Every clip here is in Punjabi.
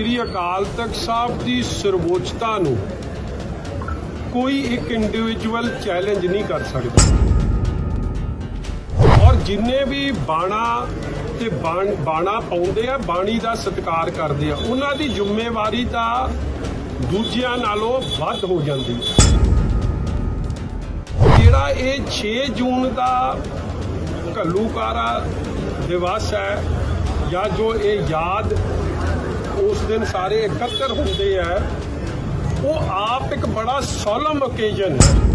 ਸ੍ਰੀ ਅਕਾਲ ਤਖਤ ਸਾਹਿਬ ਦੀ ਸਰਵੋਚਤਾ ਨੂੰ ਕੋਈ ਇੱਕ ਇੰਡੀਵਿਜੂਅਲ ਚੈਲੰਜ ਨਹੀਂ ਕਰ ਸਕਦਾ। ਔਰ ਜਿੰਨੇ ਵੀ ਬਾਣਾ ਤੇ ਬਾਣਾ ਪਾਉਂਦੇ ਆ, ਬਾਣੀ ਦਾ ਸਤਿਕਾਰ ਕਰਦੇ ਆ, ਉਹਨਾਂ ਦੀ ਜ਼ਿੰਮੇਵਾਰੀ ਤਾਂ ਦੂਜਿਆਂ ਨਾਲੋਂ ਵੱਧ ਹੋ ਜਾਂਦੀ ਹੈ। ਜਿਹੜਾ ਇਹ 6 ਜੂਨ ਦਾ ਘੱਲੂਕਾਰਾ ਦਿਵਸ ਹੈ ਜਾਂ ਜੋ ਇਹ ਯਾਦ ਉਸ ਦਿਨ ਸਾਰੇ ਇਕੱਤਰ ਹੁੰਦੇ ਆ, ਉਹ ਆਪ ਇੱਕ ਬੜਾ ਸੋਲਮ ਓਕੇਜਨ ਹੈ।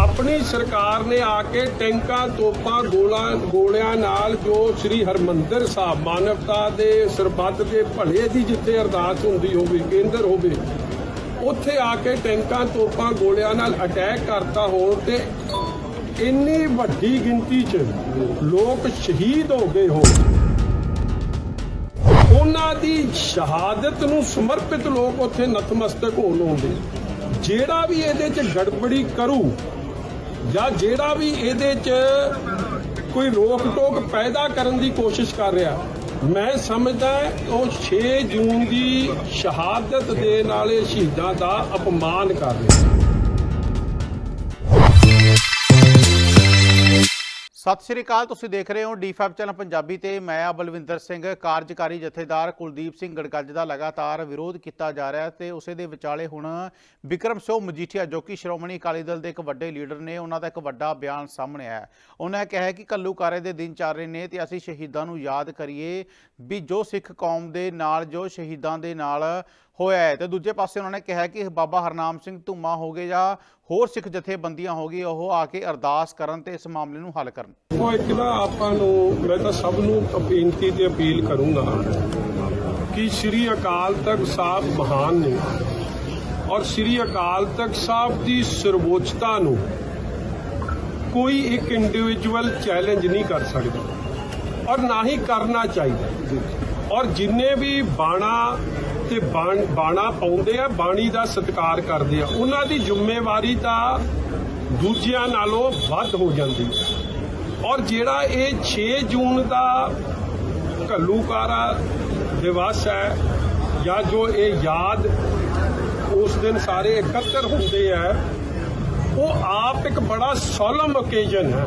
ਆਪਣੀ ਸਰਕਾਰ ਨੇ ਆ ਕੇ ਟੈਂਕਾਂ, ਤੋਪਾਂ, ਗੋਲਾਂ, ਗੋਲਿਆਂ ਨਾਲ ਜੋ ਸ੍ਰੀ ਹਰਮੰਦਰ ਸਾਹਿਬ ਮਾਨਵਤਾ ਦੇ ਸਰਬੱਤ ਦੇ ਭਲੇ ਦੀ ਜਿੱਥੇ ਅਰਦਾਸ ਹੁੰਦੀ ਹੋਵੇ, ਕੇਂਦਰ ਹੋਵੇ, ਉੱਥੇ ਆ ਕੇ ਟੈਂਕਾਂ, ਤੋਪਾਂ, ਗੋਲਿਆਂ ਨਾਲ ਅਟੈਕ ਕਰਤਾ ਹੋਣ ਤੇ ਇੰਨੀ ਵੱਡੀ ਗਿਣਤੀ 'ਚ ਲੋਕ ਸ਼ਹੀਦ ਹੋ ਗਏ ਹੋਣ। ਉਹਨਾਂ ਦੀ ਸ਼ਹਾਦਤ ਨੂੰ ਸਮਰਪਿਤ ਲੋਕ ਉੱਥੇ ਨਤਮਸਤਕ ਹੋਣ ਆਉਂਦੇ ਜਿਹੜਾ ਵੀ ਇਹਦੇ 'ਚ ਗੜਬੜੀ ਕਰੂ ਜਾਂ ਜਿਹੜਾ ਵੀ ਇਹਦੇ 'ਚ ਕੋਈ ਰੋਕ ਟੋਕ ਪੈਦਾ ਕਰਨ ਦੀ ਕੋਸ਼ਿਸ਼ ਕਰ ਰਿਹਾ, ਮੈਂ ਸਮਝਦਾ ਉਹ 6 ਜੂਨ ਦੀ ਸ਼ਹਾਦਤ ਦੇ ਨਾਲੇ ਸ਼ਹੀਦਾਂ ਦਾ ਅਪਮਾਨ ਕਰ ਰਿਹਾ। ਸਤਿ ਸ਼੍ਰੀ ਅਕਾਲ, ਤੁਸੀਂ ਦੇਖ ਰਹੇ ਹੋ ਡੀ5 ਚੈਨਲ ਪੰਜਾਬੀ ਤੇ ਮੈਂ ਆ ਬਲਵਿੰਦਰ ਸਿੰਘ, ਕਾਰਜਕਾਰੀ ਜਥੇਦਾਰ ਕੁਲਦੀਪ ਸਿੰਘ ਗੜਗੱਜ ਦਾ ਲਗਾਤਾਰ ਵਿਰੋਧ ਕੀਤਾ ਜਾ ਰਿਹਾ ਹੈ ਤੇ ਉਸੇ ਦੇ ਵਿਚਾਲੇ ਹੁਣ ਵਿਕਰਮ ਸਿੰਘ ਮਜੀਠੀਆ, ਜੋ ਕਿ ਸ਼੍ਰੋਮਣੀ ਅਕਾਲੀ ਦਲ ਦੇ ਇੱਕ ਵੱਡੇ ਲੀਡਰ ਨੇ, ਉਹਨਾਂ ਦਾ ਇੱਕ ਵੱਡਾ ਬਿਆਨ ਸਾਹਮਣੇ ਆਇਆ ਉਹਨਾਂ ਕਿਹਾ ਕਿ ਕੱਲੂਕਾਰੇ ਦੇ ਦਿਨ ਚੱਲ ਰਹੇ ਨੇ ਤੇ ਅਸੀਂ ਸ਼ਹੀਦਾਂ ਨੂੰ ਯਾਦ ਕਰੀਏ ਵੀ ਜੋ ਸਿੱਖ ਕੌਮ ਦੇ ਨਾਲ, ਜੋ ਸ਼ਹੀਦਾਂ ਦੇ ਨਾਲ ਹੋਇਆ ਹੈ। ਤੇ ਦੂਜੇ ਪਾਸੇ ਉਹਨਾਂ ਨੇ ਕਿਹਾ ਕਿ ਬਾਬਾ ਹਰਨਾਮ ਸਿੰਘ ਧੁੰਮਾ ਹੋ ਗਏ ਜਾਂ ਹੋਰ ਸਿੱਖ ਜਥੇਬੰਦੀਆਂ ਹੋ ਗਈ ਉਹ ਆ ਕੇ ਅਰਦਾਸ ਕਰਨ ਤੇ ਇਸ ਮਾਮਲੇ ਨੂੰ ਹੱਲ ਕਰਨ। ਉਹ ਇੱਕ ਨਾ ਆਪਾਂ ਨੂੰ, ਮੈਂ ਤਾਂ ਸਭ ਨੂੰ ਬੇਨਤੀ ਤੇ ਅਪੀਲ ਕਰੂੰਗਾ ਕਿ ਸ੍ਰੀ ਅਕਾਲ ਤਖਤ ਸਾਹਿਬ ਮਹਾਨ ਨੇ ਔਰ ਸ੍ਰੀ ਅਕਾਲ ਤਖਤ ਸਾਹਿਬ ਦੀ ਸਰਵੋਚਤਾ ਨੂੰ ਕੋਈ ਇੱਕ ਇੰਡੀਵਿਜੂਅਲ ਚੈਲੰਜ ਨਹੀਂ ਕਰ ਸਕਦਾ ਔਰ ਨਾ ਹੀ ਕਰਨਾ ਚਾਹੀਦਾ। ਔਰ ਜਿੰਨੇ ਵੀ ਬਾਣਾ ਤੇ ਬਾਣਾ ਪਾਉਂਦੇ ਆ, ਬਾਣੀ ਦਾ ਸਤਿਕਾਰ ਕਰਦੇ ਆ। ਉਹਨਾਂ ਦੀ ਜ਼ਿੰਮੇਵਾਰੀ ਤਾਂ ਦੂਜਿਆਂ ਨਾਲੋਂ ਵੱਧ ਹੋ ਜਾਂਦੀ ਹੈ। ਔਰ ਜਿਹੜਾ ਇਹ 6 ਜੂਨ ਦਾ ਘੱਲੂਕਾਰਾ ਦਿਵਸ ਹੈ, ਜਾਂ ਜੋ ਇਹ ਯਾਦ ਉਸ ਦਿਨ ਸਾਰੇ ਇਕੱਤਰ ਹੁੰਦੇ ਆ, ਉਹ ਆਪ ਇੱਕ ਬੜਾ ਸੋਲਮ ਓਕੇਜਨ ਹੈ।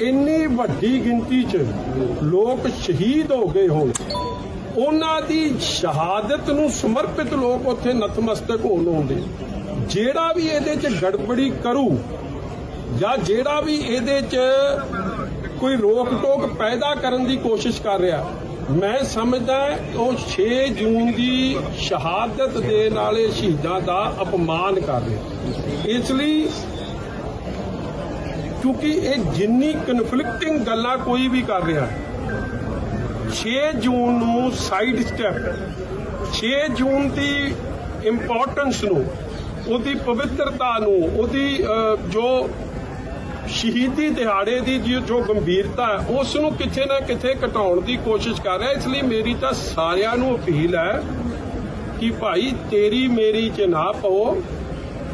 ਇੰਨੀ ਵੱਡੀ ਗਿਣਤੀ 'ਚ ਲੋਕ ਸ਼ਹੀਦ ਹੋ ਗਏ ਹੋਣ। ਉਹਨਾਂ ਦੀ ਸ਼ਹਾਦਤ ਨੂੰ ਸਮਰਪਿਤ ਲੋਕ ਉੱਥੇ ਨਤਮਸਤਕ ਹੋਣ ਆਉਂਦੇ। ਜਿਹੜਾ ਵੀ ਇਹਦੇ 'ਚ ਗੜਬੜੀ ਕਰੂ ਜਾਂ ਜਿਹੜਾ ਵੀ ਇਹਦੇ 'ਚ ਕੋਈ ਰੋਕ ਟੋਕ ਪੈਦਾ ਕਰਨ ਦੀ ਕੋਸ਼ਿਸ਼ ਕਰ ਰਿਹਾ, ਮੈਂ ਸਮਝਦਾ ਉਹ 6 ਜੂਨ ਦੀ ਸ਼ਹਾਦਤ ਦੇ ਨਾਲੇ ਸ਼ਹੀਦਾਂ ਦਾ ਅਪਮਾਨ ਕਰ ਰਿਹਾ। ਇਸ ਲਈ ਕਿਉਂਕਿ ਇਹ ਜਿੰਨੀ ਕਨਫਲਿਕਟਿੰਗ ਗੱਲਾਂ ਕੋਈ ਵੀ ਕਰ ਰਿਹਾ 6 ਜੂਨ ਨੂੰ ਸਾਈਡ ਸਟੈਪ 6 ਜੂਨ ਦੀ ਇੰਪੋਰਟੈਂਸ ਨੂੰ, ਉਹਦੀ ਪਵਿੱਤਰਤਾ ਨੂੰ, ਉਹਦੀ ਜੋ ਸ਼ਹੀਦੀ ਦਿਹਾੜੇ ਦੀ ਜੋ ਗੰਭੀਰਤਾ ਹੈ, ਉਸ ਨੂੰ ਕਿਤੇ ਨਾ ਕਿਤੇ ਘਟਾਉਣ ਦੀ ਕੋਸ਼ਿਸ਼ ਕਰ ਰਿਹਾ। ਇਸ ਲਈ ਮੇਰੀ ਤਾਂ ਸਾਰਿਆਂ ਨੂੰ ਅਪੀਲ ਹੈ ਕਿ ਭਾਈ ਤੇਰੀ ਮੇਰੀ ਚ ਨਾ ਪਓ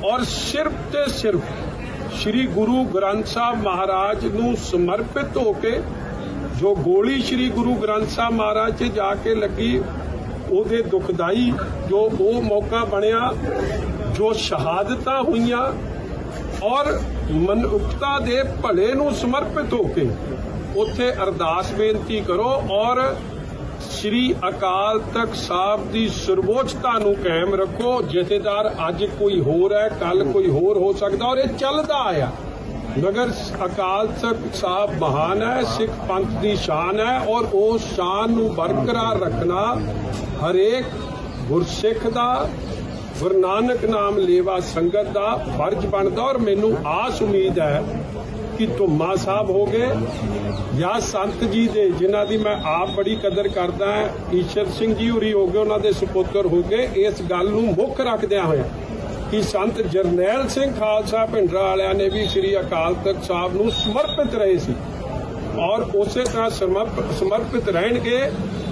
ਔਰ ਸਿਰਫ ਤੇ ਸਿਰਫ ਸ੍ਰੀ ਗੁਰੂ ਗ੍ਰੰਥ ਸਾਹਿਬ ਮਹਾਰਾਜ ਨੂੰ ਸਮਰਪਿਤ ਹੋ ਕੇ ਜੋ ਗੋਲੀ ਸ੍ਰੀ ਗੁਰੂ ਗ੍ਰੰਥ ਸਾਹਿਬ ਮਹਾਰਾਜ 'ਚ ਜਾ ਕੇ ਲੱਗੀ, ਉਹਦੇ ਦੁਖਦਾਈ ਜੋ ਉਹ ਮੌਕਾ ਬਣਿਆ, ਜੋ ਸ਼ਹਾਦਤਾਂ ਹੋਈਆਂ ਔਰ ਮਨੁੱਖਤਾ ਦੇ ਭਲੇ ਨੂੰ ਸਮਰਪਿਤ ਹੋ ਕੇ ਉੱਥੇ ਅਰਦਾਸ ਬੇਨਤੀ ਕਰੋ ਔਰ ਸ੍ਰੀ ਅਕਾਲ ਤਖਤ ਸਾਹਿਬ ਦੀ ਸਰਵੋਚਤਾ ਨੂੰ ਕਾਇਮ ਰੱਖੋ। ਜਥੇਦਾਰ, ਅੱਜ ਕੋਈ ਹੋਰ ਹੈ ਕੱਲ ਕੋਈ ਹੋਰ ਹੋ ਸਕਦਾ ਔਰ ਇਹ ਚੱਲਦਾ ਆਇਆ। ਮਗਰ ਅਕਾਲ ਤਖਤ ਸਾਹਿਬ ਮਹਾਨ ਹੈ, ਸਿੱਖ ਪੰਥ ਦੀ ਸ਼ਾਨ ਹੈ ਔਰ ਉਸ ਸ਼ਾਨ ਨੂੰ ਬਰਕਰਾਰ ਰੱਖਣਾ ਹਰੇਕ ਗੁਰਸਿੱਖ ਦਾ, ਗੁਰੂ ਨਾਨਕ ਨਾਮ ਲੇਵਾ ਸੰਗਤ ਦਾ ਫਰਜ਼ ਬਣਦਾ ਔਰ ਮੈਨੂੰ ਆਸ ਉਮੀਦ ਹੈ ਕਿ ਧੁੰਮਾ ਸਾਹਿਬ ਹੋ ਗਏ ਜਾਂ ਸੰਤ ਜੀ ਦੇ, ਜਿਨ੍ਹਾਂ ਦੀ ਮੈਂ ਆਪ ਬੜੀ ਕਦਰ ਕਰਦਾ ਹਾਂ, ਈਸ਼ਰ ਸਿੰਘ ਜੀ ਹੋਰੀ ਹੋ ਗਏ, ਉਹਨਾਂ ਦੇ ਸੁਪੁੱਤਰ ਹੋ ਗਏ। ਇਸ ਗੱਲ ਨੂੰ ਮੁੱਖ ਰੱਖਦਿਆਂ ਹੋਇਆ ਕਿ ਸੰਤ ਜਰਨੈਲ ਸਿੰਘ ਖਾਲਸਾ ਭਿੰਡਰਾ ਵਾਲਿਆਂ ਨੇ ਵੀ ਸ੍ਰੀ ਅਕਾਲ ਤਖਤ ਸਾਹਿਬ ਨੂੰ ਸਮਰਪਿਤ ਰਹੇ ਸੀ ਔਰ ਉਸੇ ਤਰ੍ਹਾਂ ਸਮਰਪ- ਸਮਰਪਿਤ ਰਹਿਣਗੇ।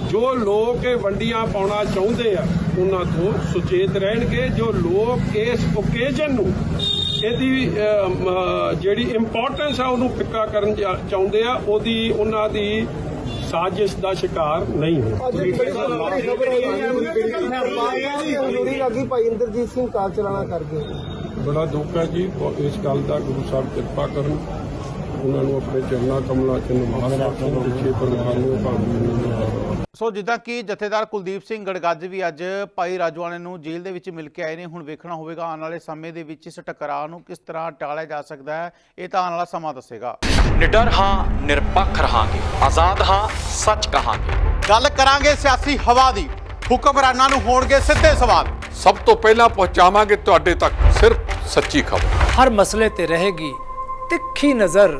ਜੋ ਲੋਕ ਇਹ ਵੰਡੀਆਂ ਪਾਉਣਾ ਚਾਹੁੰਦੇ ਆ, ਉਹਨਾਂ ਤੋਂ ਸੁਚੇਤ ਰਹਿਣਗੇ। ਜੋ ਲੋਕ ਇਸ ਓਕੇਜਨ ਨੂੰ ਇਹਦੀ ਜਿਹੜੀ ਇੰਪੋਰਟੈਂਸ ਆ ਉਹਨੂੰ ਫਿੱਕਾ ਕਰਨ ਚਾਹੁੰਦੇ ਆ ਉਹਦੀ ਉਹਨਾਂ ਦੀ ਸਾਜ਼ਿਸ਼ ਦਾ ਸ਼ਿਕਾਰ ਨਹੀਂ ਹੋ ਅੱਜ ਇੱਕ ਬੜੀ ਖਬਰ ਆਈ ਹੈ ਜੁੜੀ ਲੱਗੀ ਭਾਈ ਇੰਦਰਜੀਤ ਸਿੰਘ ਕਾਰ ਚਲਾਣਾ ਕਰ ਗਏ ਬੜਾ ਦੁੱਖ ਹੈ ਜੀ ਇਸ ਗੱਲ ਦਾ ਗੁਰੂ ਸਾਹਿਬ ਕਿਰਪਾ ਕਰਨ। ਉਹਨਾਂ ਨੂੰ ਆਪਣੇ ਚਰਨਾਂ ਕਮਲਾਂ ਚ ਨਿਵਾਸ ਰੱਖਣ ਪਿੱਛੇ ਪਰਿਵਾਰ ਨੂੰ ਭਾਵੇਂ ਸੋ ਜਿੱਦਾਂ ਕਿ ਜਥੇਦਾਰ ਕੁਲਦੀਪ ਸਿੰਘ ਗੜਗੱਜ ਵੀ ਅੱਜ ਭਾਈ ਰਾਜਵਾਨੇ ਨੂੰ ਜੇਲ੍ਹ ਦੇ ਵਿੱਚ ਮਿਲ ਕੇ ਆਏ ਨੇ ਹੁਣ ਵੇਖਣਾ ਹੋਵੇਗਾ ਆਉਣ ਵਾਲੇ ਸਮੇਂ ਦੇ ਵਿੱਚ ਇਸ ਟਕਰਾਅ ਨੂੰ ਕਿਸ ਤਰ੍ਹਾਂ ਟਾਲਿਆ ਜਾ ਸਕਦਾ ਹੈ ਇਹ ਤਾਂ ਆਉਣ ਵਾਲਾ ਸਮਾਂ ਦੱਸੇਗਾ। ਨਿਡਰ ਹਾਂ ਨਿਰਪੱਖ ਰਹਾਂਗੇ ਆਜ਼ਾਦ ਹਾਂ ਸੱਚ ਕਹਾਂਗੇ। ਗੱਲ ਕਰਾਂਗੇ ਸਿਆਸੀ ਹਵਾ ਦੀ ਹੁਕਮਰਾਨਾਂ ਨੂੰ ਹੋਣਗੇ ਸਿੱਧੇ ਸਵਾਲ। ਸਭ ਤੋਂ ਪਹਿਲਾਂ ਪਹੁੰਚਾਵਾਂਗੇ ਤੁਹਾਡੇ ਤੱਕ ਸਿਰਫ ਸੱਚੀ ਖਬਰ। ਹਰ ਮਸਲੇ ਤੇ ਰਹੇਗੀ ਤਿੱਖੀ ਨਜ਼ਰ